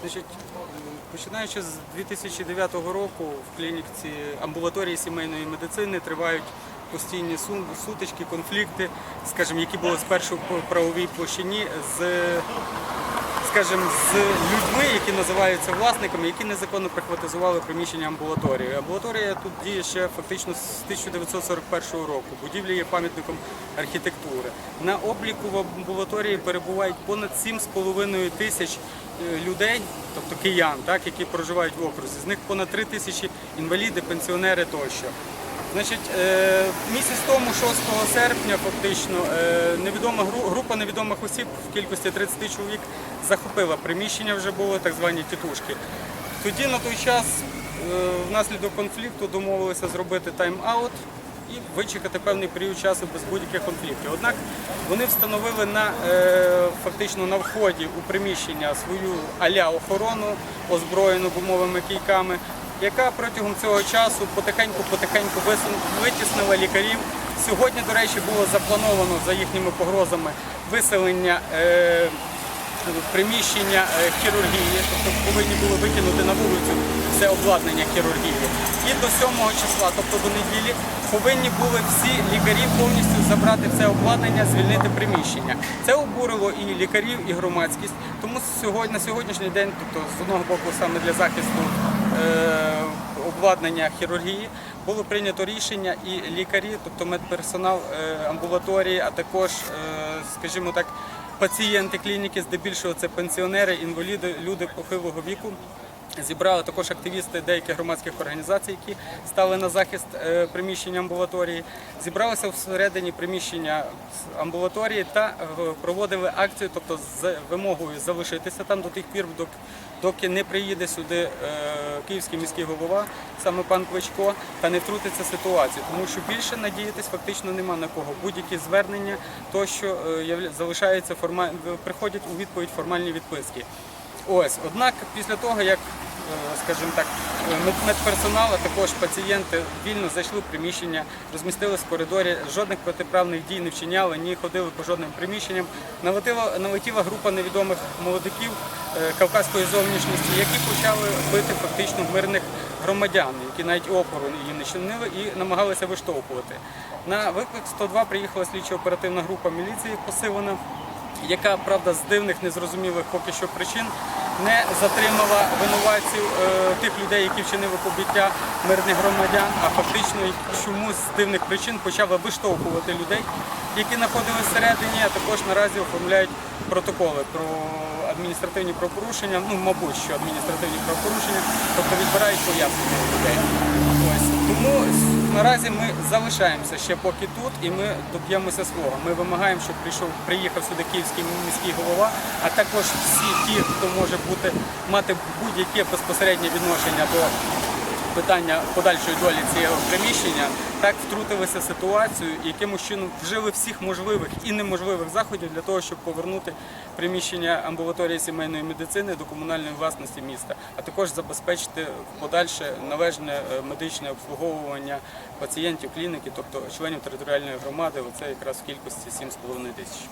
Значить, починаючи з 2009 року в клініці амбулаторії сімейної медицини тривають постійні су- сутички, конфлікти, скажімо, які були спершу по правовій площині з скажімо, з людьми, які називаються власниками, які незаконно прихватизували приміщення амбулаторії. Амбулаторія тут діє ще фактично з 1941 року. Будівля є пам'ятником архітектури. На обліку в амбулаторії перебувають понад 7,5 тисяч е, людей, тобто киян, так, які проживають в окрузі. З них понад 3 тисячі інваліди, пенсіонери тощо. Значить, е, місяць тому, 6 серпня, фактично, е, невідома гру- група невідомих осіб в кількості 30 чоловік захопила приміщення, вже були так звані тітушки. Тоді на той час е, внаслідок конфлікту домовилися зробити тайм-аут і вичекати певний період часу без будь-яких конфліктів. Однак вони встановили на фактично на вході у приміщення свою аля охорону, озброєну гумовими кійками, яка протягом цього часу потихеньку-потихеньку витіснила лікарів. Сьогодні, до речі, було заплановано за їхніми погрозами виселення. Е, приміщення е, хірургії, тобто повинні були викинути на вулицю все обладнання хірургії. І до 7 числа, тобто до неділі, повинні були всі лікарі повністю забрати все обладнання, звільнити приміщення. Це обурило і лікарів, і громадськість. Тому на сьогоднішній день, тобто з одного боку саме для захисту обладнання хірургії, було прийнято рішення і лікарі, тобто медперсонал е, амбулаторії, а також, е, скажімо так, пацієнти клініки, здебільшого це пенсіонери, інваліди, люди похилого віку. Зібрали також активісти деяких громадських організацій, які стали на захист е, приміщення амбулаторії. Зібралися всередині приміщення амбулаторії та е, проводили акцію, тобто з вимогою залишитися там до тих пір, док- доки не приїде сюди е, київський міський голова, саме пан Кличко, та не втрутиться ситуацію, тому що більше надіятись фактично нема на кого. Будь-які звернення, то що залишаються формаль... приходять у відповідь формальні відписки. Ось, однак, після того, як, скажімо так, е, медперсонал, а також пацієнти вільно зайшли в приміщення, розмістились в коридорі, жодних протиправних дій не вчиняли, ні ходили по жодним приміщенням. Налетіла, налетіла група невідомих молодиків е, кавказької зовнішності, які почали бити фактично мирних громадян, які навіть опору їм не чинили і намагалися виштовхувати. На виклик 102 приїхала слідчо-оперативна група міліції посилена яка правда з дивних незрозумілих поки що причин не затримала винуватців е, тих людей, які вчинили побиття мирних громадян, а фактично чомусь з дивних причин почала виштовхувати людей, які знаходилися всередині, а також наразі оформляють протоколи про адміністративні правопорушення, ну мабуть, що адміністративні правопорушення, тобто відбирають пояснення людей. Ось тому наразі ми залишаємося ще поки тут, і ми доб'ємося свого. Ми вимагаємо, щоб прийшов, приїхав сюди київський міський голова, а також всі ті, хто може бути мати будь-яке безпосереднє відношення до питання подальшої долі цього приміщення, так втрутилися в ситуацію і якимось чином вжили всіх можливих і неможливих заходів для того, щоб повернути приміщення амбулаторії сімейної медицини до комунальної власності міста, а також забезпечити подальше належне е, медичне обслуговування пацієнтів клініки, тобто членів територіальної громади. Оце якраз в кількості 7,5 тисяч.